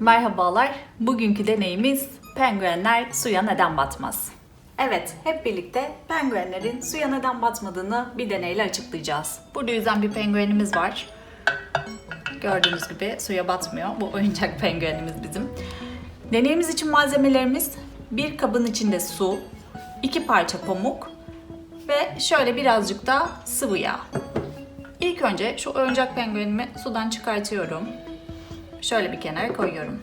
Merhabalar. Bugünkü deneyimiz penguenler suya neden batmaz? Evet, hep birlikte penguenlerin suya neden batmadığını bir deneyle açıklayacağız. Burada yüzen bir penguenimiz var. Gördüğünüz gibi suya batmıyor. Bu oyuncak penguenimiz bizim. Deneyimiz için malzemelerimiz bir kabın içinde su, iki parça pamuk ve şöyle birazcık da sıvı yağ. İlk önce şu oyuncak penguenimi sudan çıkartıyorum. Şöyle bir kenara koyuyorum.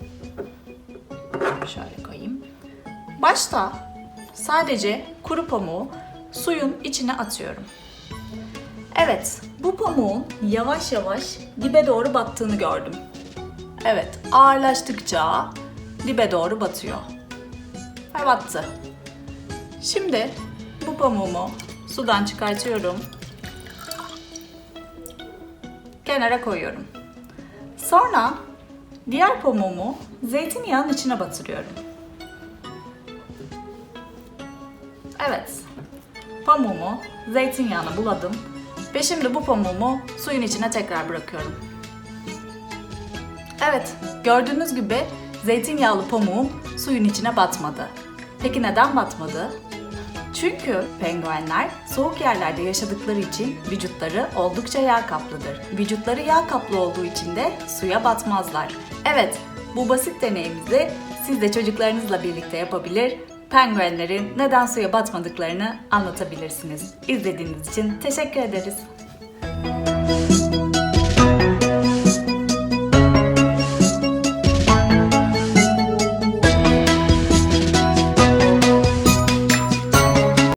Şöyle koyayım. Başta sadece kuru pamuğu suyun içine atıyorum. Evet, bu pamuğun yavaş yavaş dibe doğru battığını gördüm. Evet, ağırlaştıkça dibe doğru batıyor. Ve battı. Şimdi bu pamuğumu sudan çıkartıyorum. Kenara koyuyorum. Sonra diğer pamuğumu zeytinyağının içine batırıyorum. Evet, pamuğumu zeytinyağına buladım ve şimdi bu pamuğumu suyun içine tekrar bırakıyorum. Evet, gördüğünüz gibi zeytinyağlı pamuğum suyun içine batmadı. Peki neden batmadı? Çünkü penguenler soğuk yerlerde yaşadıkları için vücutları oldukça yağ kaplıdır. Vücutları yağ kaplı olduğu için de suya batmazlar. Evet, bu basit deneyimizi siz de çocuklarınızla birlikte yapabilir, penguenlerin neden suya batmadıklarını anlatabilirsiniz. İzlediğiniz için teşekkür ederiz.